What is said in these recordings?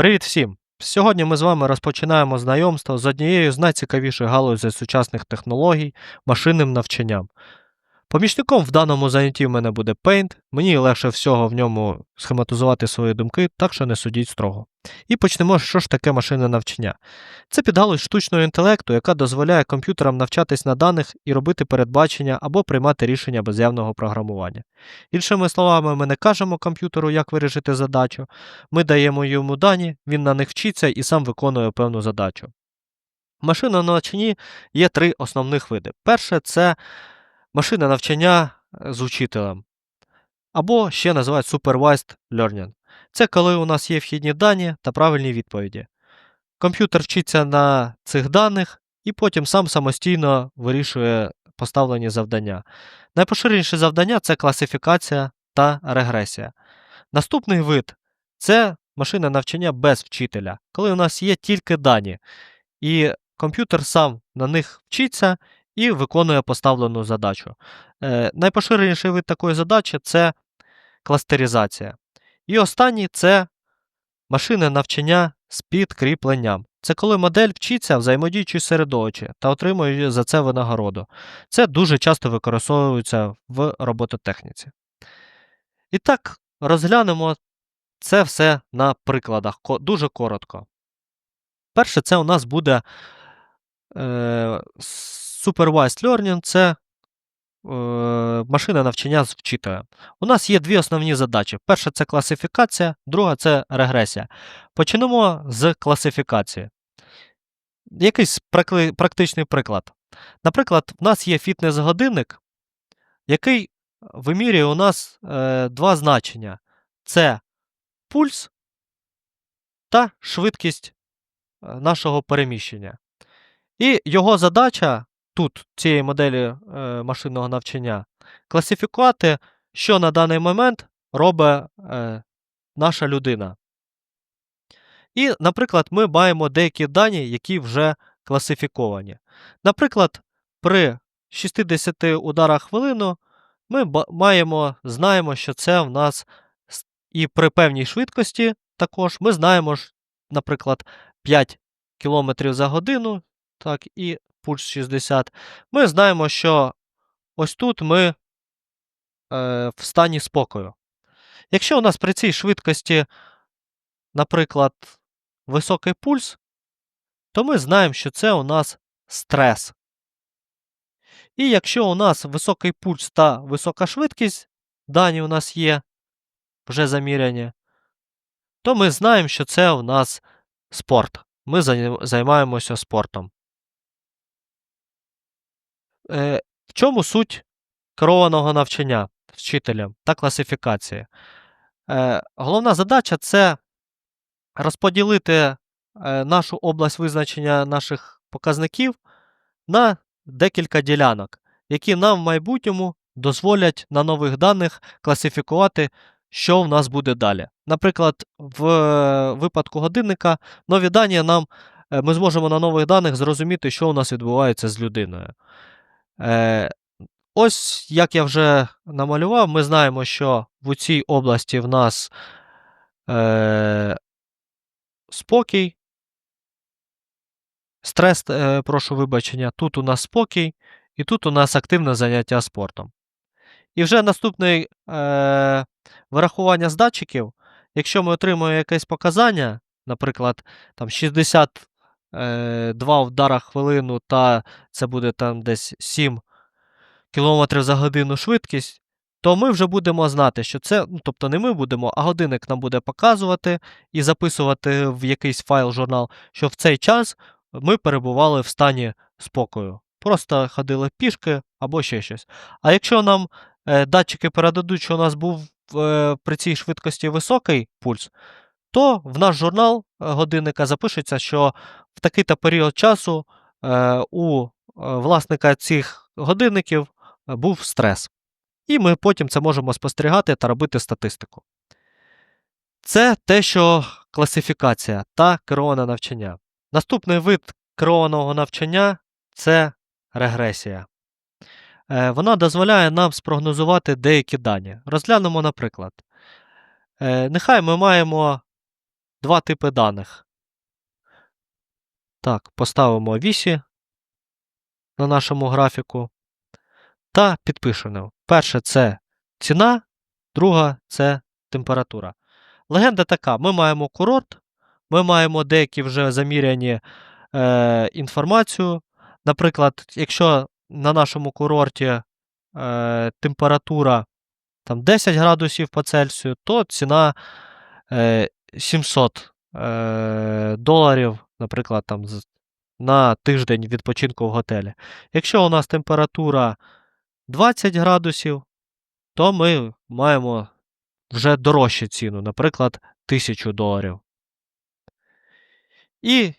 Привіт всім! Сьогодні ми з вами розпочинаємо знайомство з однією з найцікавіших галузей сучасних технологій машинним навчанням. Помічником в даному занятті в мене буде Paint, мені легше всього в ньому схематизувати свої думки, так що не судіть строго. І почнемо, що ж таке машинне навчання. Це підгалузь штучного інтелекту, яка дозволяє комп'ютерам навчатись на даних і робити передбачення або приймати рішення без явного програмування. Іншими словами, ми не кажемо комп'ютеру, як вирішити задачу, ми даємо йому дані, він на них вчиться і сам виконує певну задачу. В машинному навчанні є три основних види. Перше це машинне навчання е, з учителем, або ще називають Supervised Learning. Це коли у нас є вхідні дані та правильні відповіді. Комп'ютер вчиться на цих даних і потім сам самостійно вирішує поставлені завдання. Найпоширеніші завдання це класифікація та регресія. Наступний вид це машинне навчання без вчителя, коли у нас є тільки дані, і комп'ютер сам на них вчиться і виконує поставлену задачу. Е, найпоширеніший вид такої задачі це кластеризація. І останній це машинне навчання з підкріпленням. Це коли модель вчиться взаємодіючи з середовищем та отримує за це винагороду. Це дуже часто використовується в робототехніці. І так, розглянемо це все на прикладах, дуже коротко. Перше, це у нас буде е, Supervised Learning, це е, машина навчання з вчителем. У нас є дві основні задачі. Перша це класифікація, друга це регресія. Почнемо з класифікації. Якийсь практичний приклад. Наприклад, в нас є фітнес-годинник, який вимірює у нас е, два значення: це пульс та швидкість е, нашого переміщення. І його задача тут, цієї моделі е, машинного навчання, класифікувати, що на даний момент робить е, наша людина. І, наприклад, ми маємо деякі дані, які вже класифіковані. Наприклад, при 60 ударах хвилину ми маємо, знаємо, що це в нас і при певній швидкості також ми знаємо, наприклад, 5 км за годину, так, і пульс 60. Ми знаємо, що ось тут ми е, в стані спокою. Якщо у нас при цій швидкості, наприклад, високий пульс, то ми знаємо, що це у нас стрес. І якщо у нас високий пульс та висока швидкість, дані у нас є вже заміряні, то ми знаємо, що це у нас спорт. Ми займаємося спортом. Е, в чому суть керованого навчання вчителям та класифікації? Е, головна задача це розподілити е, нашу область визначення наших показників на декілька ділянок, які нам в майбутньому дозволять на нових даних класифікувати, що в нас буде далі. Наприклад, в е, випадку годинника нові дані нам е, ми зможемо на нових даних зрозуміти, що у нас відбувається з людиною. Е, Ось, як я вже намалював, ми знаємо, що в цій області в нас е, спокій. Стрес, е, прошу вибачення, тут у нас спокій, і тут у нас активне заняття спортом. І вже наступне е, врахування з датчиків, якщо ми отримуємо якесь показання, наприклад, там 60 Е, 2 вдара хвилину, та це буде там десь 7 км за годину швидкість, то ми вже будемо знати, що це, ну тобто не ми будемо, а годинник нам буде показувати і записувати в якийсь файл журнал, що в цей час ми перебували в стані спокою. Просто ходили пішки або ще щось. А якщо нам е, датчики передадуть, що у нас був е, при цій швидкості високий пульс, то в наш журнал е, годинника запишеться, що в такий-то період часу е, у е, власника цих годинників був стрес. І ми потім це можемо спостерігати та робити статистику. Це те, що класифікація та кероване навчання. Наступний вид керованого навчання це регресія. Вона дозволяє нам спрогнозувати деякі дані. Розглянемо, наприклад. Нехай ми маємо два типи даних. Так, поставимо вісі на нашому графіку та підпишемо. Перше це ціна, друга це температура. Легенда така: ми маємо курорт, ми маємо деякі вже заміряні е, інформацію. Наприклад, якщо на нашому курорті е, температура там, 10 градусів по Цельсію, то ціна е, 700 е, доларів, наприклад, там, на тиждень відпочинку в готелі. Якщо у нас температура 20 градусів, то ми маємо вже дорожчу ціну, наприклад, 1000 доларів. І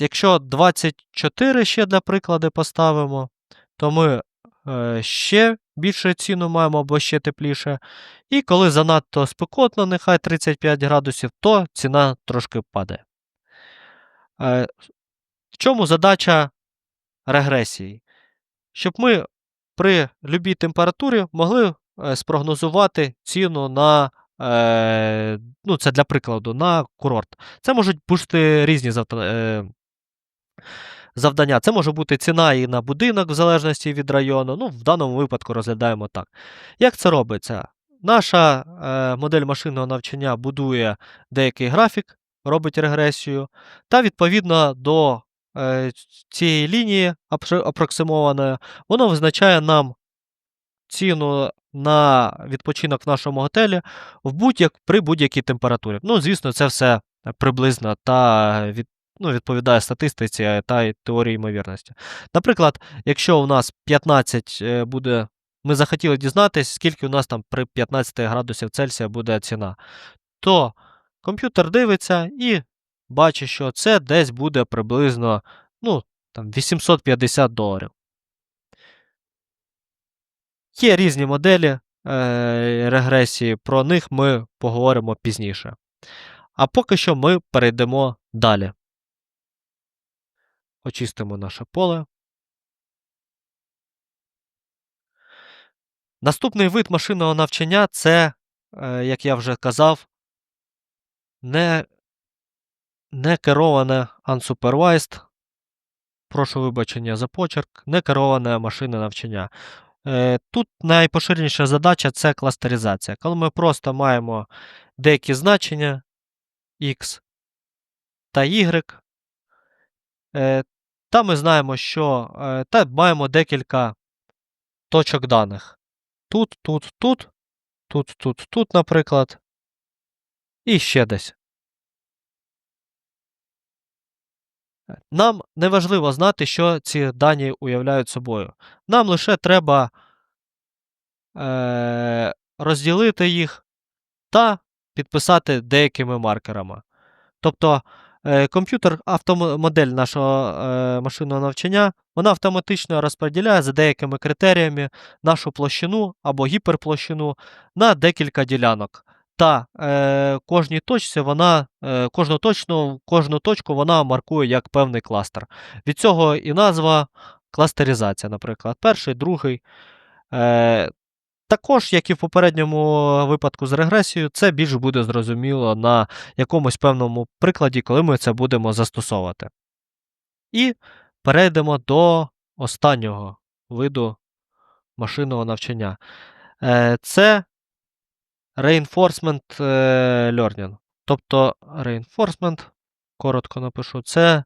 якщо 24 ще для прикладу поставимо, то ми е, ще більшу ціну маємо або ще тепліше. І коли занадто спекотно, нехай 35 градусів, то ціна трошки падає. Е, в чому задача регресії? Щоб ми при любій температурі могли е, спрогнозувати ціну на, е, ну, це для прикладу, на курорт. Це можуть бути різні завдання. Це може бути ціна і на будинок, в залежності від району. Ну, в даному випадку розглядаємо так. Як це робиться? Наша е, модель машинного навчання будує деякий графік, робить регресію, та відповідно до е, цієї лінії апроксимованої, воно визначає нам ціну на відпочинок в нашому готелі в будь-як, при будь-якій температурі. Ну, звісно, це все приблизно та від, ну, відповідає статистиці та теорії ймовірності. Наприклад, якщо у нас 15 е, буде, ми захотіли дізнатися, скільки у нас там при 15 градусів Цельсія буде ціна, то комп'ютер дивиться і бачить, що це десь буде приблизно ну, там, 850 доларів. Є різні моделі е, регресії, про них ми поговоримо пізніше. А поки що ми перейдемо далі. Очистимо наше поле. Наступний вид машинного навчання це, е, як я вже казав, не, не кероване unsupervised. Прошу вибачення за почерк, не кероване машинне навчання. Е, Тут найпоширеніша задача це кластеризація. Коли ми просто маємо деякі значення x та y, та ми знаємо, що е, та маємо декілька точок даних. Тут, тут, тут, тут, тут, тут, наприклад, і ще десь. Нам не важливо знати, що ці дані уявляють собою. Нам лише треба е, розділити їх та підписати деякими маркерами. Тобто е, комп'ютер, автомо- модель нашого е, машинного навчання, вона автоматично розподіляє за деякими критеріями нашу площину або гіперплощину на декілька ділянок. Та е, кожній точці вона, е, кожну, точну, кожну точку вона маркує як певний кластер. Від цього і назва кластеризація, наприклад, перший, другий. Е, також, як і в попередньому випадку з регресією, це більш буде зрозуміло на якомусь певному прикладі, коли ми це будемо застосовувати. І перейдемо до останнього виду машинного навчання. Е, Це Reinforcement е, Learning. Тобто Reinforcement, коротко напишу, це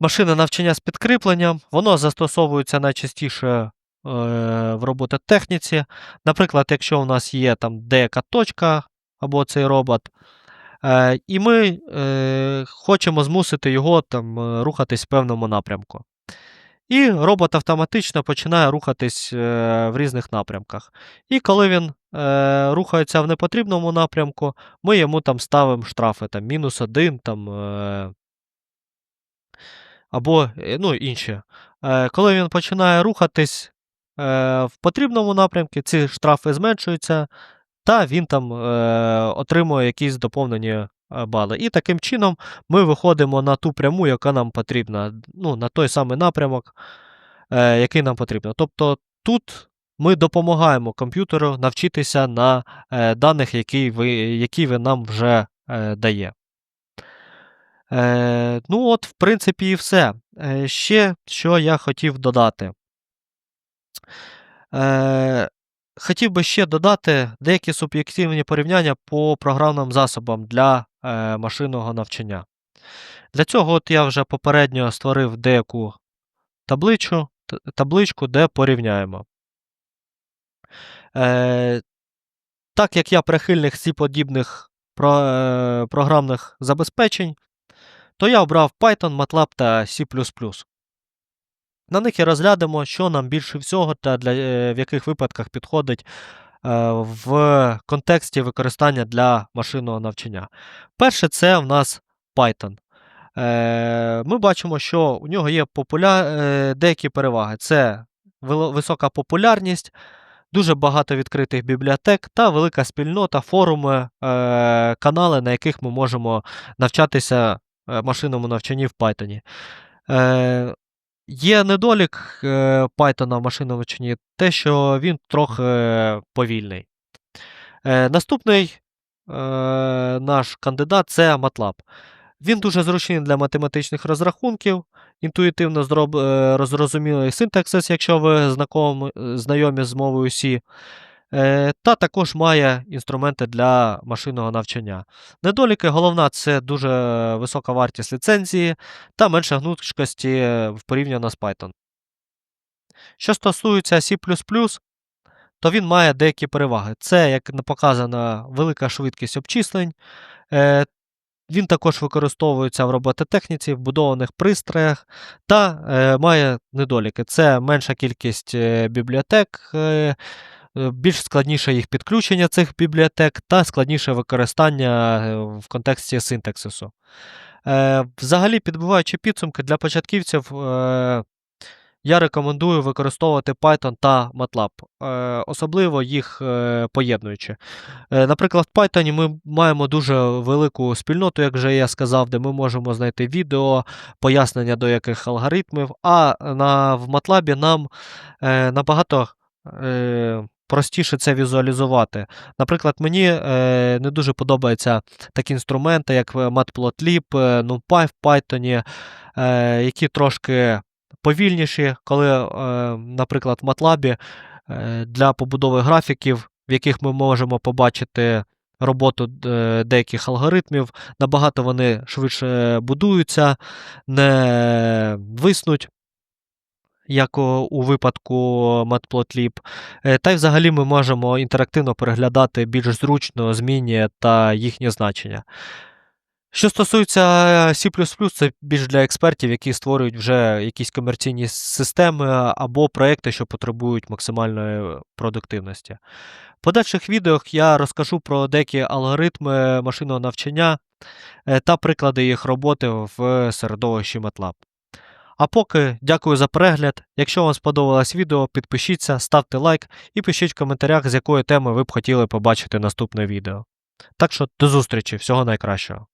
машинне навчання з підкріпленням. Воно застосовується найчастіше е, в робототехніці. Наприклад, якщо у нас є там деяка точка або цей робот, е, і ми е, хочемо змусити його там, е, рухатись в певному напрямку. І робот автоматично починає рухатись е, в різних напрямках. І коли він е, рухається в непотрібному напрямку, ми йому там ставимо штрафи там, мінус один там, е, або е, ну, інші. Е, коли він починає рухатись е, в потрібному напрямку, ці штрафи зменшуються, та він там е, отримує якісь доповнені е, бали. І таким чином ми виходимо на ту пряму, яка нам потрібна, ну, на той самий напрямок, е, який нам потрібно. Тобто тут ми допомагаємо комп'ютеру навчитися на е, даних, які, ви, які він нам вже е, дає. Е, ну, от, в принципі, і все. Е, ще що я хотів додати. Е, хотів би ще додати деякі суб'єктивні порівняння по програмним засобам для е, машинного навчання. Для цього от я вже попередньо створив деяку табличку, табличку де порівняємо. Е, так як я прихильник всі подібних про, е, програмних забезпечень, то я обрав Python, MATLAB та C. На них і розглянемо, що нам більше всього та для, е, в яких випадках підходить е, в контексті використання для машинного навчання. Перше, це в нас Python. Е, Ми бачимо, що у нього є популя... деякі переваги. Це висока популярність, дуже багато відкритих бібліотек та велика спільнота, форуми, канали, на яких ми можемо навчатися машинному навчанні в Python. Є недолік е, Python в машинному те, що він трохи повільний. Е, наступний е, наш кандидат це MATLAB. Він дуже зручний для математичних розрахунків, інтуїтивно зрозумілий синтаксис, якщо ви знайомі з мовою C. Е, та також має інструменти для машинного навчання. Недоліки головна це дуже висока вартість ліцензії та менша гнучкості порівняно з Python. Що стосується C, то він має деякі переваги. Це, як не показано, велика швидкість обчислень. Е, Він також використовується в робототехніці, в будованих пристроях та е, має недоліки. Це менша кількість бібліотек, більш складніше їх підключення цих бібліотек та складніше використання е, в контексті синтаксису. Е, Взагалі, підбиваючи підсумки, для початківців е, я рекомендую використовувати Python та MATLAB, е, особливо їх е, поєднуючи. Е, Наприклад, в Python ми маємо дуже велику спільноту, як вже я сказав, де ми можемо знайти відео, пояснення до яких алгоритмів, а на, в MATLAB нам е, набагато е, простіше це візуалізувати. Наприклад, мені е, не дуже подобаються такі інструменти, як е, Matplotlib, е, NumPy в Python, е, які трошки повільніші, коли, е, наприклад, в MATLAB е, для побудови графіків, в яких ми можемо побачити роботу е, деяких алгоритмів, набагато вони швидше будуються, не виснуть. Як у випадку Matplotlib. Е, Та й взагалі ми можемо інтерактивно переглядати більш зручно змінні та їхнє значення. Що стосується C, це більш для експертів, які створюють вже якісь комерційні системи або проекти, що потребують максимальної продуктивності. В подальших відео я розкажу про деякі алгоритми машинного навчання е, та приклади їх роботи в середовищі MATLAB. А поки дякую за перегляд. Якщо вам сподобалось відео, підпишіться, ставте лайк і пишіть в коментарях, з якої теми ви б хотіли побачити наступне відео. Так що до зустрічі, всього найкращого.